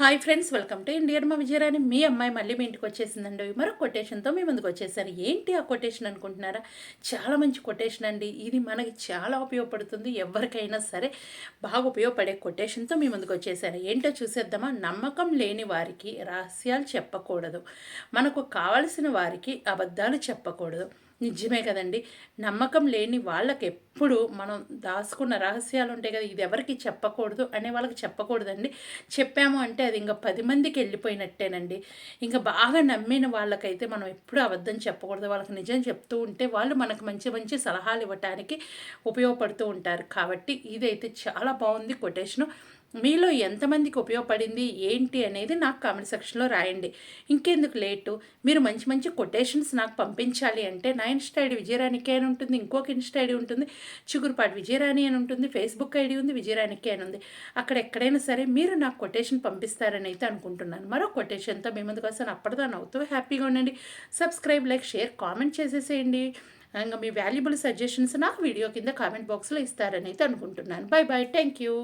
Hi friends welcome to Indian మా విజయరాని మీ అమ్మాయి మళ్ళీ మీ ఇంటికి వచ్చేసిందండి. మరో కొటేషన్తో మీ ముందుకు వచ్చేసాను ఏంటి ఆ కొటేషన్ అనుకుంటున్నారా? చాలా మంచి కొటేషన్ అండి. ఇది మనకి చాలా ఉపయోగపడుతుంది. ఎవరికైనా సరే బాగా ఉపయోగపడే కొటేషన్తో మీ ముందుకు వచ్చేసారు. ఏంటో చూసేద్దామా? నమ్మకం లేని వారికి రహస్యాలు చెప్పకూడదు. మనకు కావలసిన వారికి అబద్ధాలు చెప్పకూడదు. నిజమే కదండి. నమ్మకం లేని వాళ్ళకి ఎప్పుడు మనం దాచుకున్న రహస్యాలు ఉంటాయి కదా ఇది ఎవరికి చెప్పకూడదు అనే వాళ్ళకి చెప్పకూడదండి. చెప్పాము అంటే అది ఇంకా పది మందికి వెళ్ళిపోయినట్టేనండి. ఇంకా బాగా నమ్మిన వాళ్ళకైతే మనం ఎప్పుడు అబద్ధం చెప్పకూడదు. వాళ్ళకి నిజం చెప్తూ ఉంటే వాళ్ళు మనకు మంచి మంచి సలహాలు ఇవ్వటానికి ఉపయోగపడుతూ ఉంటారు. కాబట్టి ఇదైతే చాలా బాగుంది కొటేషను. మీలో ఎంతమందికి ఉపయోగపడింది ఏంటి అనేది నాకు కామెంట్ సెక్షన్లో రాయండి. ఇంకెందుకు లేటు? మీరు మంచి మంచి కొటేషన్స్ నాకు పంపించాలి అంటే నా ఇన్స్టా ఐడి విజయరాణికే అని ఉంటుంది ఇంకొక ఇన్స్టా ఐడి ఉంటుంది చిగురుపాటి విజయరాణి అని ఉంటుంది ఫేస్బుక్ ఐడి ఉంది విజయరాణికే అని ఉంది. అక్కడ ఎక్కడైనా సరే మీరు నాకు కొటేషన్ పంపిస్తారని అయితే అనుకుంటున్నాను. మరో కొటేషన్తో మీ ముందుకు వస్తాను. అప్పటిదాన్ని అవుతూ హ్యాపీగా ఉండండి. సబ్స్క్రైబ్ లైక్ షేర్ కామెంట్ చేసేసేయండి. ఇంకా మీ వాల్యుబుల్ సజెషన్స్ నాకు వీడియో కింద కామెంట్ బాక్స్లో ఇస్తారని అయితే అనుకుంటున్నాను. Bye bye thank you